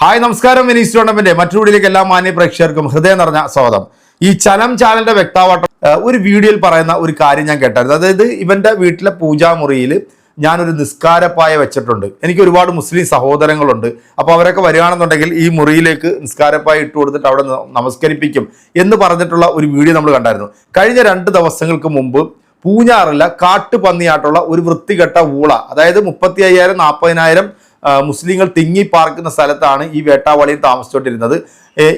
Hi നമസ്കാരം. Vinees tournament മറ്റു വീഡിയോയിലേക്ക് എല്ലാ മാന്യ പ്രേക്ഷകർക്കും ഹൃദയം നിറഞ്ഞ സ്വാഗതം. ഈ ചലം ചാനലിന്റെ വ്യക്താവട്ടം ഒരു വീഡിയോയിൽ പറയുന്ന ഒരു കാര്യം ഞാൻ കേട്ടായിരുന്നു. അതായത് ഇവന്റെ വീട്ടിലെ പൂജാമുറിയിൽ ഞാനൊരു നിസ്കാരപ്പായ വെച്ചിട്ടുണ്ട്. എനിക്ക് ഒരുപാട് മുസ്ലിം സഹോദരങ്ങളുണ്ട്. അപ്പോൾ അവരൊക്കെ വരികയാണെന്നുണ്ടെങ്കിൽ ഈ മുറിയിലേക്ക് നിസ്കാരപ്പായ ഇട്ട് കൊടുത്തിട്ട് അവിടെ നമസ്കരിപ്പിക്കും എന്ന് പറഞ്ഞിട്ടുള്ള ഒരു വീഡിയോ നമ്മൾ കണ്ടായിരുന്നു. കഴിഞ്ഞ രണ്ട് ദിവസങ്ങൾക്ക് മുമ്പ് പൂഞ്ഞാറില്ല കാട്ടുപന്നിയായിട്ടുള്ള ഒരു വൃത്തികെട്ട ഊള അതായത് മുപ്പത്തി അയ്യായിരം നാൽപ്പതിനായിരം മുസ്ലിങ്ങൾ തിങ്ങി പാർക്കുന്ന സ്ഥലത്താണ് ഈ വേട്ടാവളിയിൽ താമസിച്ചുകൊണ്ടിരുന്നത്.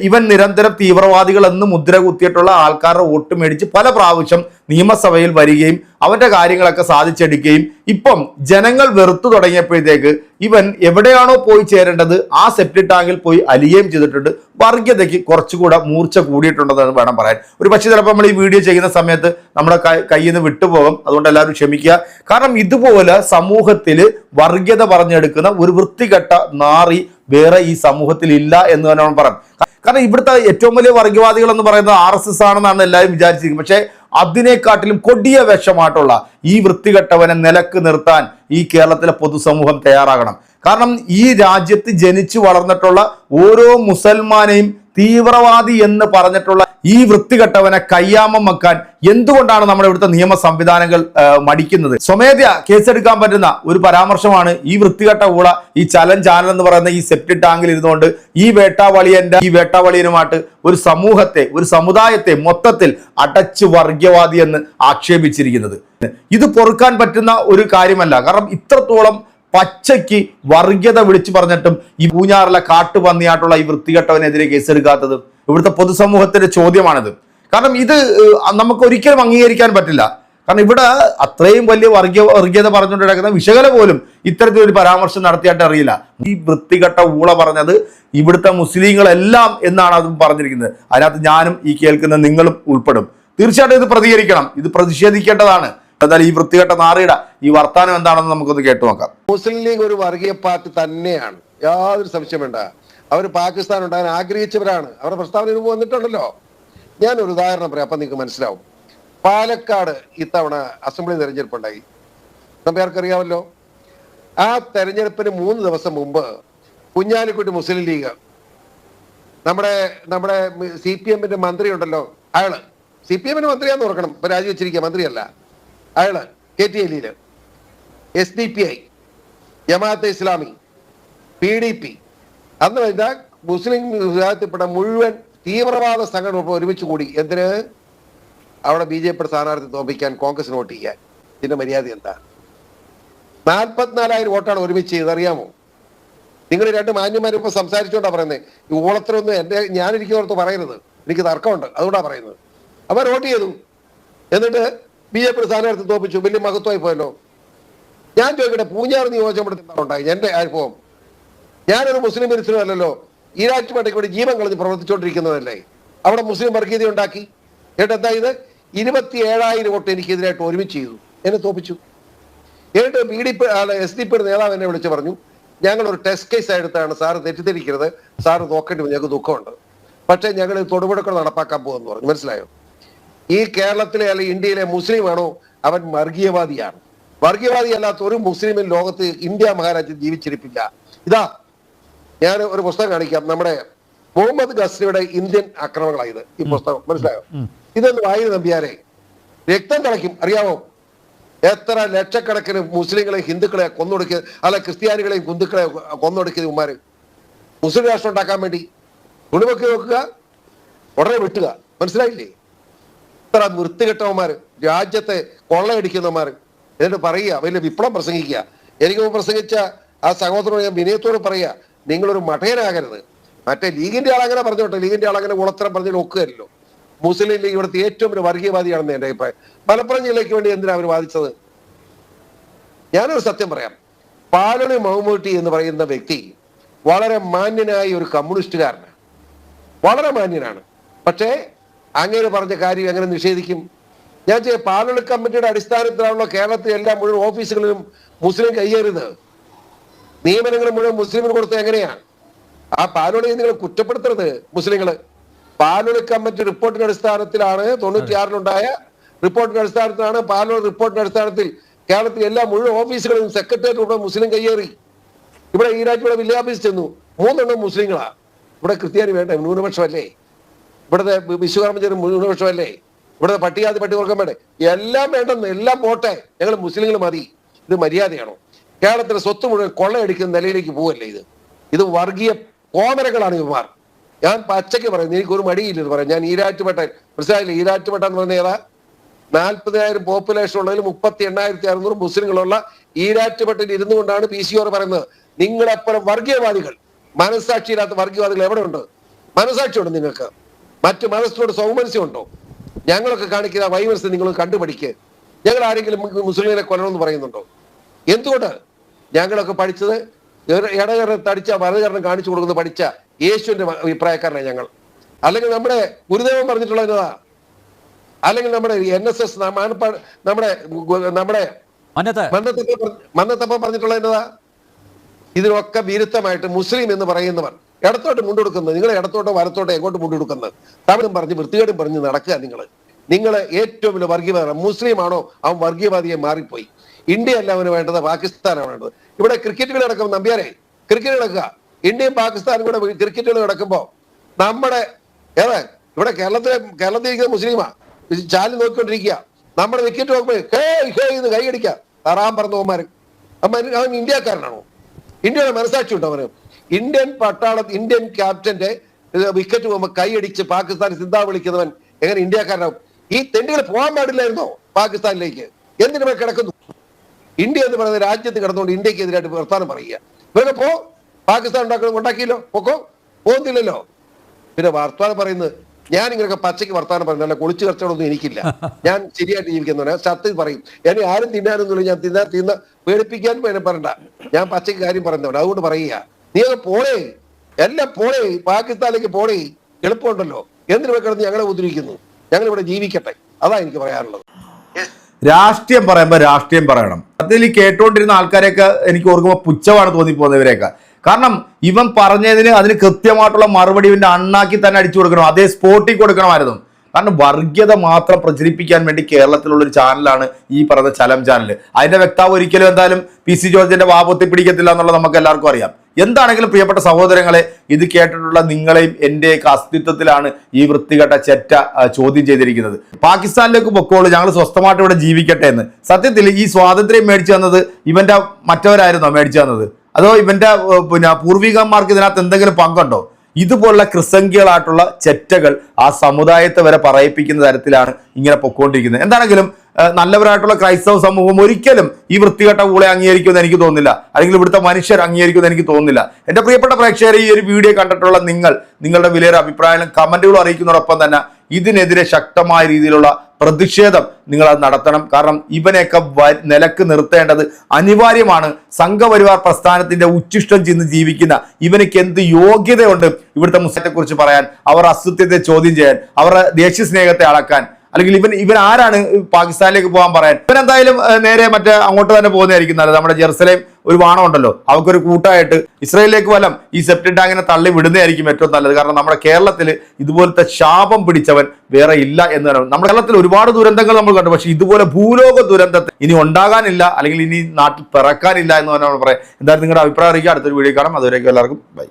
ഇവൻ നിരന്തരം തീവ്രവാദികൾ എന്ന് മുദ്ര കുത്തിയിട്ടുള്ള ആൾക്കാരുടെ വോട്ട് മേടിച്ച് പല പ്രാവശ്യം നിയമസഭയിൽ വരികയും അവന്റെ കാര്യങ്ങളൊക്കെ സാധിച്ചെടുക്കുകയും ഇപ്പം ജനങ്ങൾ വെറുത്തു തുടങ്ങിയപ്പോഴത്തേക്ക് ഇവൻ എവിടെയാണോ പോയി ചേരേണ്ടത് ആ സെപ്റ്റി ടാങ്കിൽ പോയി അലിയുകയും ചെയ്തിട്ടുണ്ട്. വർഗീയതയ്ക്ക് കുറച്ചുകൂടെ മൂർച്ച കൂടിയിട്ടുണ്ടെന്ന് വേണം പറയാൻ. ഒരു പക്ഷേ ചിലപ്പോൾ നമ്മൾ ഈ വീഡിയോ ചെയ്യുന്ന സമയത്ത് നമ്മുടെ കയ്യിൽ നിന്ന് വിട്ടുപോകും. അതുകൊണ്ട് എല്ലാവരും ക്ഷമിക്കുക. കാരണം ഇതുപോലെ സമൂഹത്തിൽ വർഗീയത പറഞ്ഞെടുക്കുന്ന ഒരു വൃത്തികെട്ട നാറി വേറെ ഈ സമൂഹത്തിൽ ഇല്ല എന്ന് തന്നെ പറയാം കാരണം ഇവിടുത്തെ ഏറ്റവും വലിയ വർഗീയവാദികൾ എന്ന് പറയുന്നത് ആർ എസ് എസ് ആണെന്നാണ് എല്ലാവരും വിചാരിച്ചിരിക്കുന്നത്. പക്ഷേ അതിനെക്കാട്ടിലും കൊടിയ വേഷമായിട്ടുള്ള ഈ വൃത്തികെട്ടവനെ നിലയ്ക്ക് നിർത്താൻ ഈ കേരളത്തിലെ പൊതുസമൂഹം തയ്യാറാകണം. കാരണം ഈ രാജ്യത്ത് ജനിച്ചു വളർന്നിട്ടുള്ള ഓരോ മുസൽമാനെയും തീവ്രവാദി എന്ന് പറഞ്ഞിട്ടുള്ള ഈ വൃത്തികെട്ടവനെ കയ്യാമം വെക്കാൻ എന്തുകൊണ്ടാണ് നമ്മുടെ ഇവിടുത്തെ നിയമ സംവിധാനങ്ങൾ മടിക്കുന്നത്? സ്വമേധ്യ കേസെടുക്കാൻ പറ്റുന്ന ഒരു പരാമർശമാണ് ഈ വൃത്തികെട്ട ഊള ഈ ചലൻ ചാനൽ എന്ന് പറയുന്ന ഈ സെപ്റ്റ് ടാങ്കിൽ ഇരുന്നുകൊണ്ട് ഈ വേട്ടാവളിയന്റെ ഈ വേട്ടാവളിയനുമായിട്ട് ഒരു സമൂഹത്തെ ഒരു സമുദായത്തെ മൊത്തത്തിൽ അടച്ച് വർഗീയവാദി എന്ന് ആക്ഷേപിച്ചിരിക്കുന്നത്. ഇത് പൊറുക്കാൻ പറ്റുന്ന ഒരു കാര്യമല്ല. കാരണം ഇത്രത്തോളം പച്ചയ്ക്ക് വർഗീയത വിളിച്ചു പറഞ്ഞിട്ടും ഈ പൂഞ്ഞാറിലെ കാട്ടുപന്നിയായിട്ടുള്ള ഈ വൃത്തികെട്ടവനെതിരെ കേസെടുക്കാത്തത് ഇവിടുത്തെ പൊതുസമൂഹത്തിന്റെ ചോദ്യമാണിത്. കാരണം ഇത് നമുക്ക് ഒരിക്കലും അംഗീകരിക്കാൻ പറ്റില്ല. കാരണം ഇവിടെ അത്രയും വലിയ വർഗീയ വർഗീയത പറഞ്ഞുകൊണ്ട് കിടക്കുന്ന വിശകല പോലും ഇത്തരത്തിലൊരു പരാമർശം നടത്തിയായിട്ട് അറിയില്ല. ഈ വൃത്തികെട്ട ഊള പറഞ്ഞത് ഇവിടുത്തെ മുസ്ലിങ്ങളെല്ലാം എന്നാണ് അതും പറഞ്ഞിരിക്കുന്നത്. അതിനകത്ത് ഞാനും ഈ കേൾക്കുന്ന നിങ്ങളും ഉൾപ്പെടും. തീർച്ചയായിട്ടും ഇത് പ്രതികരിക്കണം. ഇത് പ്രതിഷേധിക്കേണ്ടതാണ്. എന്നാൽ ഈ വൃത്തികെട്ട നാറിയുടെ ഈ വർത്താനം എന്താണെന്ന് നമുക്കൊന്ന് കേട്ടു നോക്കാം. മുസ്ലിം ലീഗ് ഒരു വർഗീയ പാർട്ടി തന്നെയാണ്. യാതൊരു സംശയം വേണ്ട. അവർ പാകിസ്ഥാൻ ഉണ്ടാകാൻ ആഗ്രഹിച്ചവരാണ്. അവരുടെ പ്രസ്താവന രൂപം വന്നിട്ടുണ്ടല്ലോ. ഞാൻ ഒരു ഉദാഹരണം പറയാം അപ്പൊ നിങ്ങൾക്ക് മനസ്സിലാവും. പാലക്കാട് ഇത്തവണ അസംബ്ലി തെരഞ്ഞെടുപ്പ് ഉണ്ടായി. ആ തെരഞ്ഞെടുപ്പിന് മൂന്ന് ദിവസം മുമ്പ് കുഞ്ഞാലിക്കുട്ടി മുസ്ലിം ലീഗ് നമ്മുടെ നമ്മുടെ സി പി എമ്മിന്റെ മന്ത്രി ഉണ്ടല്ലോ അയാൾ. സി പി എമ്മിന്റെ മന്ത്രിയാന്ന് ഓർക്കണം. ഇപ്പൊ രാജിവെച്ചിരിക്കുക മന്ത്രിയല്ല. അയാൾ K T എല്ലിയിൽ S D P I Jamaat-e Islami P D P അന്ന് കഴിഞ്ഞാൽ മുസ്ലിം വിഭാഗത്തിൽപ്പെട്ട മുഴുവൻ തീവ്രവാദ സംഘടന ഒരുമിച്ച് കൂടി എന്തിന്? അവിടെ ബി ജെ പിയുടെ സ്ഥാനാർത്ഥി തോപ്പിക്കാൻ കോൺഗ്രസിന് വോട്ട് ചെയ്യാൻ. ഇതിന്റെ മര്യാദ എന്താ? നാൽപ്പത്തിനാലായിരം വോട്ടാണ് ഒരുമിച്ച് ചെയ്തത്. അറിയാമോ? നിങ്ങൾ രണ്ട് മാന്യന്മാരും ഇപ്പൊ സംസാരിച്ചോണ്ടാ പറയുന്നത്. ഈ ഊളത്തിലൊന്നും എന്റെ ഞാനിരിക്കുന്നവർക്ക് പറയരുത്. എനിക്ക് തർക്കമുണ്ട്. അതുകൊണ്ടാണ് പറയുന്നത്. അവർ വോട്ട് ചെയ്തു. എന്നിട്ട് ബി ജെ പി സ്ഥാനാർത്ഥി തോപ്പിച്ചു. വലിയ മഹത്വമായി പോയല്ലോ. ഞാൻ ചോദിക്കട്ടെ പൂഞ്ഞാർ നിയോജകമണ്ഡലത്തിൽ ഉണ്ടായി എന്റെ അനുഭവം. ഞാനൊരു മുസ്ലിം വിരുദ്ധനും അല്ലല്ലോ. ഈരാറ്റ് പട്ടിക്ക് വേണ്ടി ജീവൻ കളഞ്ഞ് പ്രവർത്തിച്ചുകൊണ്ടിരിക്കുന്നതല്ലേ? അവിടെ മുസ്ലിം വർഗീയത ഉണ്ടാക്കി. എന്നിട്ട് എന്താ ഇത് ഇരുപത്തി ഏഴായിരം വോട്ട് എനിക്കെതിരായിട്ട് ഒരുമിച്ച് ചെയ്തു. എന്നെ തോപ്പിച്ചു. എന്നിട്ട് B D P S D പിയുടെ നേതാവ് എന്നെ വിളിച്ച് പറഞ്ഞു ഞങ്ങൾ ഒരു ടെസ്റ്റ് കേസ് എടുത്താണ് സാറ് തെറ്റിദ്ധരിക്കരുത്. സാറ് നോക്കേണ്ടി ഞങ്ങൾക്ക് ദുഃഖമുണ്ട്. പക്ഷേ ഞങ്ങൾ തൊടുപുഴക്കൾ നടപ്പാക്കാൻ പോകുമെന്ന് പറഞ്ഞു. മനസ്സിലായോ? ഈ കേരളത്തിലെ അല്ലെങ്കിൽ ഇന്ത്യയിലെ മുസ്ലിം ആണോ അവൻ വർഗീയവാദിയാണ്. വർഗീയവാദി അല്ലാത്ത ഒരു മുസ്ലിമിൻ ലോകത്ത് ഇന്ത്യ മഹാരാജ്യം ജീവിച്ചിരിപ്പില്ല. ഇതാ ഞാൻ ഒരു പുസ്തകം കാണിക്കാം. നമ്മുടെ മുഹമ്മദ് ഗസ്രിയുടെ ഇന്ത്യൻ ആക്രമണങ്ങളായത് ഈ പുസ്തകം മനസ്സിലായോ? ഇതൊന്ന് വായു നമ്പിയാരെ? രക്തം തിളയ്ക്കും. അറിയാമോ എത്ര ലക്ഷക്കണക്കിന് മുസ്ലിങ്ങളെയും ഹിന്ദുക്കളെ കൊന്നൊടുക്കിയത് അല്ല ക്രിസ്ത്യാനികളെയും ഹിന്ദുക്കളെ കൊന്നൊടുക്കിയത് ഉമ്മാര്. മുസ്ലിം രാഷ്ട്രം ഉണ്ടാക്കാൻ വേണ്ടി. കുടുംബക്ക് നോക്കുക ഉടനെ വിട്ടുക. മനസ്സിലായില്ലേ? ഇത്ര വൃത്തികെട്ടവന്മാർ രാജ്യത്തെ കൊള്ളയടിക്കുന്നവന്മാർ എന്നിട്ട് പറയുക വലിയ വിപ്ലവം പ്രസംഗിക്കുക. എനിക്ക് പ്രസംഗിച്ച ആ സഹോദരനോട് ഞാൻ വിനയത്തോട് പറയുക നിങ്ങളൊരു മഠയനാകരുത്. മറ്റേ ലീഗിന്റെ ആളങ്ങനെ പറഞ്ഞോട്ടെ ലീഗിന്റെ ആളങ്ങനെ ഉളത്തരം പറഞ്ഞ് ഒക്കുകയല്ലോ. മുസ്ലിം ലീഗ് ഇവിടുത്തെ ഏറ്റവും ഒരു വർഗീയവാദിയാണെന്ന് എന്റെ അഭിപ്രായം. മലപ്പുറം ജില്ലയ്ക്ക് വേണ്ടി എന്തിനാണ് അവർ വാദിച്ചത്? ഞാനൊരു സത്യം പറയാം. പാലണി മഹമ്മൂട്ടി എന്ന് പറയുന്ന വ്യക്തി വളരെ മാന്യനായ ഒരു കമ്മ്യൂണിസ്റ്റുകാരനാണ്. വളരെ മാന്യനാണ്. പക്ഷേ അങ്ങനെ പറഞ്ഞ കാര്യം എങ്ങനെ നിഷേധിക്കും? ഞാൻ ചെയ്യ പാലണി കമ്മിറ്റിയുടെ അടിസ്ഥാനത്തിലാണല്ലോ കേരളത്തിലെ എല്ലാ മുഴുവൻ ഓഫീസുകളിലും മുസ്ലിം കയ്യേറിയത് നിയമനങ്ങൾ മുഴുവൻ മുസ്ലിമിന് കൊടുത്തത് എങ്ങനെയാ? ആ പാലോളിയെ നിങ്ങൾ കുറ്റപ്പെടുത്തരുത് മുസ്ലിങ്ങൾ. പാലോളി കമ്മിറ്റി റിപ്പോർട്ടിന്റെ അടിസ്ഥാനത്തിലാണ് തൊണ്ണൂറ്റിയാറിലുണ്ടായ റിപ്പോർട്ടിന്റെ അടിസ്ഥാനത്തിലാണ് പാലോളി റിപ്പോർട്ടിന്റെ അടിസ്ഥാനത്തിൽ കേരളത്തിലെ എല്ലാ മുഴുവൻ ഓഫീസുകളിലും സെക്രട്ടേറിയറ്റ് ഉൾപ്പെടെ മുസ്ലിം കയ്യേറി. ഇവിടെ ഈരാറ്റ് ഇവിടെ വില്ലേജ് ഓഫീസ് ചെന്നു. മൂന്നെണ്ണം മുസ്ലിങ്ങളാ. ഇവിടെ ക്രിസ്ത്യാനി വേണ്ട ന്യൂനപക്ഷമല്ലേ? ഇവിടുത്തെ വിശ്വകർമ്മചരി ന്യൂനപക്ഷമല്ലേ ഇവിടുത്തെ പട്ടികാതി പട്ടികവർഗം വേണ്ടേ എല്ലാം വേണ്ടെന്ന് എല്ലാം പോട്ടെ. ഞങ്ങൾ മുസ്ലിങ്ങൾ മതി. ഇത് മര്യാദയാണോ? കേരളത്തിലെ സ്വത്ത് മുഴുവൻ കൊള്ളയടിക്കുന്ന നിലയിലേക്ക് പോവല്ലേ ഇത്? ഇത് വർഗീയ കോമരകളാണ് ഇവമാർ ഞാൻ പച്ചയ്ക്ക് പറയുന്നു എനിക്ക് ഒരു മടിയില്ല എന്ന് പറയാം. ഞാൻ ഈരാറ്റുപേട്ട മനസ്സിലായില്ലേ? ഈരാറ്റുപേട്ട എന്ന് പറഞ്ഞ ഏതാ? നാൽപ്പതിനായിരം പോപ്പുലേഷൻ ഉള്ളതിൽ മുപ്പത്തി എണ്ണായിരത്തി അറുന്നൂറ് മുസ്ലിങ്ങളുള്ള ഈരാറ്റുപെട്ടിൽ ഇരുന്നു കൊണ്ടാണ് പി സി ഓർ പറയുന്നത്. നിങ്ങളെപ്പോഴും വർഗീയവാദികൾ. മനസ്സാക്ഷിയില്ലാത്ത വർഗീയവാദികൾ എവിടെ ഉണ്ട്? മനസ്സാക്ഷിയുണ്ട് നിങ്ങൾക്ക്? മറ്റു സൗമനസ്യം സൗമനസ്യമുണ്ടോ? ഞങ്ങളൊക്കെ കാണിക്കുന്ന വൈമനസ്യം നിങ്ങൾ കണ്ടുപഠിക്ക്. ഞങ്ങൾ ആരെങ്കിലും മുസ്ലിങ്ങളെ മുസ്ലിമിനെ കൊല്ലണമെന്ന് പറയുന്നുണ്ടോ? എന്തുകൊണ്ട്? ഞങ്ങളൊക്കെ പഠിച്ചത് ഇടകരണം തടിച്ച വലതുകരണം കാണിച്ചു കൊടുക്കുന്ന പഠിച്ച യേശുവിന്റെ അഭിപ്രായക്കാരനാണ് ഞങ്ങൾ. അല്ലെങ്കിൽ നമ്മുടെ ഗുരുദേവൻ പറഞ്ഞിട്ടുള്ള എന്നതാ? അല്ലെങ്കിൽ നമ്മുടെ എൻ എസ് എസ് നമ്മുടെ നമ്മുടെ മന്നത്തപ്പ പറഞ്ഞിട്ടുള്ള എന്നതാ? ഇതിനൊക്കെ വിരുദ്ധമായിട്ട് മുസ്ലിം എന്ന് പറയുന്നവർ ഇടത്തോട്ട് മുണ്ടെടുക്കുന്നത് നിങ്ങൾ ഇടത്തോട്ടോ വലത്തോട്ടോ എങ്ങോട്ട് മുണ്ടെടുക്കുന്നത് തമിഴും പറഞ്ഞ് വൃത്തികേടും പറഞ്ഞ് നടക്കുക നിങ്ങൾ നിങ്ങൾ ഏറ്റവും വലിയ വർഗീയവാദം മുസ്ലിമാണോ? അവൻ വർഗീയവാദിയെ മാറിപ്പോയി. ഇന്ത്യ അല്ല അവന് വേണ്ടത് പാകിസ്ഥാനാണ് വേണ്ടത്. ഇവിടെ ക്രിക്കറ്റ് കളി നടക്കുമ്പോൾ നമ്പ്യാരെ ക്രിക്കറ്റ് നടക്കുക. ഇന്ത്യയും പാകിസ്ഥാനും കൂടെ ക്രിക്കറ്റ് കളി നടക്കുമ്പോൾ നമ്മുടെ ഏതാ ഇവിടെ കേരളത്തിലെ കേരളത്തിൽ മുസ്ലിമാ ചാലി നോക്കിക്കൊണ്ടിരിക്കുക. നമ്മുടെ വിക്കറ്റ് നോക്കുമ്പോൾ ഹേ ഹേ എന്ന് കൈയടിക്കുക. തറാൻ പറഞ്ഞ അവൻ അവൻ ഇന്ത്യക്കാരനാണോ? ഇന്ത്യയുടെ മനസാക്ഷി ഉണ്ടോ അവന്? ഇന്ത്യൻ പട്ടാള ഇന്ത്യൻ ക്യാപ്റ്റന്റെ വിക്കറ്റ് പോകുമ്പോൾ കൈയടിച്ച് പാകിസ്ഥാൻ സിന്താ വിളിക്കുന്നവൻ എങ്ങനെ ഇന്ത്യക്കാരനാവും? ഈ തെണ്ടികൾ പോകാൻ പാടില്ലായിരുന്നോ പാകിസ്ഥാനിലേക്ക്? എന്തിനു കിടക്കുന്നു? ഇന്ത്യ എന്ന് പറയുന്ന രാജ്യത്ത് കിടന്നുകൊണ്ട് ഇന്ത്യയ്ക്ക് എതിരായിട്ട് വർത്താനം പറയുക. ഇവരൊക്കെ പോ. പാകിസ്ഥാൻ ഉണ്ടാക്കണം ഉണ്ടാക്കിയല്ലോ പൊക്കോ. പോകുന്നില്ലല്ലോ. പിന്നെ വർത്താനം പറയുന്നത് ഞാൻ ഇങ്ങനെയൊക്കെ പച്ചയ്ക്ക് വർത്താനം പറയുന്നല്ല കുളിച്ചു കച്ചവടമൊന്നും എനിക്കില്ല. ഞാൻ ശരിയായിട്ട് ജീവിക്കുന്നവനെ. സത്യം പറയും. എന്നെ ആരും തിന്നാനൊന്നുമില്ല. ഞാൻ തിന്നാൻ തിന്ന പേടിപ്പിക്കാനും എന്നെ പറയണ്ട. ഞാൻ പച്ചയ്ക്ക് കാര്യം പറയുന്നവൻ അതുകൊണ്ട് പറയുക. നീ അത് പോണേ എല്ലാം പോണേ പാകിസ്ഥാനിലേക്ക് പോണേ എളുപ്പമുണ്ടല്ലോ. എന്തിനു വെക്കണം ഞങ്ങളെ ഉദ്രവിക്കുന്നു ഞങ്ങൾ ഇവിടെ ജീവിക്കട്ടെ. അതാ എനിക്ക് പറയാനുള്ളത്. രാഷ്ട്രീയം പറയുമ്പോൾ രാഷ്ട്രീയം പറയണം. അതിൽ ഈ കേട്ടോണ്ടിരുന്ന ആൾക്കാരെയൊക്കെ എനിക്ക് ഓർക്കുമ്പോൾ പുച്ഛമാണ് തോന്നിപ്പോകുന്നവരെയൊക്കെ. കാരണം ഇവൻ പറഞ്ഞതിന് അതിന് കൃത്യമായിട്ടുള്ള മറുപടി ഇവന്റെ അണ്ണാക്കി തന്നെ അടിച്ചു കൊടുക്കണം. അതേ സ്പോട്ടിൽ കൊടുക്കണമായിരുന്നു. കാരണം വർഗീയത മാത്രം പ്രചരിപ്പിക്കാൻ വേണ്ടി കേരളത്തിലുള്ള ഒരു ചാനലാണ് ഈ പറഞ്ഞ ചലം ചാനൽ. അതിന്റെ വ്യക്താവ് ഒരിക്കലും എന്തായാലും പി സി ജോർജിന്റെ വാപൊത്തി പിടിക്കത്തില്ല എന്നുള്ളത് നമുക്ക് എല്ലാവർക്കും അറിയാം. എന്താണെങ്കിലും പ്രിയപ്പെട്ട സഹോദരങ്ങളെ ഇത് കേട്ടിട്ടുള്ള നിങ്ങളെയും എന്റെയൊക്കെ അസ്തിത്വത്തിലാണ് ഈ വൃത്തികെട്ട ചെറ്റ ചോദ്യം ചെയ്തിരിക്കുന്നത്. പാകിസ്ഥാനിലേക്ക് പൊക്കോളൂ ഞങ്ങൾ സ്വസ്ഥമായിട്ട് ഇവിടെ ജീവിക്കട്ടെ എന്ന്. സത്യത്തിൽ ഈ സ്വാതന്ത്ര്യം മേടിച്ചു തന്നത് ഇവന്റെ മറ്റവരായിരുന്നോ മേടിച്ചു തന്നത്? അതോ ഇവന്റെ പിന്നെ പൂർവികന്മാർക്ക് ഇതിനകത്ത് എന്തെങ്കിലും പങ്കുണ്ടോ? ഇതുപോലുള്ള ക്രിസംഖ്യകളായിട്ടുള്ള ചെറ്റകൾ ആ സമുദായത്തെ വരെ പറയിപ്പിക്കുന്ന തരത്തിലാണ് ഇങ്ങനെ പൊക്കോണ്ടിരിക്കുന്നത്. എന്താണെങ്കിലും നല്ലവരായിട്ടുള്ള ക്രൈസ്തവ സമൂഹം ഒരിക്കലും ഈ വൃത്തികെട്ട കൂടെ അംഗീകരിക്കുമെന്ന് എനിക്ക് തോന്നുന്നില്ല. അല്ലെങ്കിൽ ഇവിടുത്തെ മനുഷ്യർ അംഗീകരിക്കുമെന്ന് എനിക്ക് തോന്നുന്നില്ല. എന്റെ പ്രിയപ്പെട്ട പ്രേക്ഷകരെ ഈ ഒരു വീഡിയോ കണ്ടിട്ടുള്ള നിങ്ങൾ നിങ്ങളുടെ വിലയേറെ അഭിപ്രായങ്ങളും കമന്റുകളും അറിയിക്കുന്നതോടൊപ്പം തന്നെ ഇതിനെതിരെ ശക്തമായ രീതിയിലുള്ള പ്രതിഷേധം നിങ്ങൾ അത് നടത്തണം. കാരണം ഇവനെയൊക്കെ നിലയ്ക്ക് നിർത്തേണ്ടത് അനിവാര്യമാണ്. സംഘപരിവാർ പ്രസ്ഥാനത്തിന്റെ ഉച്ചിഷ്ടം ചെന്ന് ജീവിക്കുന്ന ഇവനക്ക് എന്ത് യോഗ്യതയുണ്ട് ഇവിടുത്തെ മുസ്ലിത്തെ കുറിച്ച് പറയാൻ അവർ അസ്തിത്വത്തെ ചോദ്യം ചെയ്യാൻ അവരുടെ ദേശീയ സ്നേഹത്തെ അളക്കാൻ. അല്ലെങ്കിൽ ഇവൻ ഇവൻ ആരാണ്? പാകിസ്ഥാനിലേക്ക് പോകാൻ പറയാൻ. ഇവൻ എന്തായാലും നേരെ മറ്റേ അങ്ങോട്ട് തന്നെ പോകുന്നതായിരിക്കും നല്ലത്. നമ്മുടെ ജെറുസലേം ഒരു വാണം ഉണ്ടല്ലോ അവർക്കൊരു കൂട്ടായിട്ട് ഇസ്രയേലിലേക്ക് വലം ഈ സെപ്റ്റി ടാങ്കിനെ തള്ളി വിടുന്നതായിരിക്കും ഏറ്റവും നല്ലത്. കാരണം നമ്മുടെ കേരളത്തിൽ ഇതുപോലത്തെ ശാപം പിടിച്ചവൻ വേറെ ഇല്ല എന്ന് പറയുന്നത് നമ്മുടെ കേരളത്തിൽ ഒരുപാട് ദുരന്തങ്ങൾ നമ്മൾ കണ്ടു. പക്ഷേ ഇതുപോലെ ഭൂലോക ദുരന്തത്തെ ഇനി ഉണ്ടാകാനില്ല അല്ലെങ്കിൽ ഇനി നാട്ടിൽ പിറക്കാനില്ല എന്ന് നമ്മൾ പറയാം. എന്തായാലും നിങ്ങളുടെ അഭിപ്രായം അറിയിക്കുക. അടുത്തൊരു വീഡിയോ കാണാം. അതുവരേക്കും എല്ലാവർക്കും ബൈ.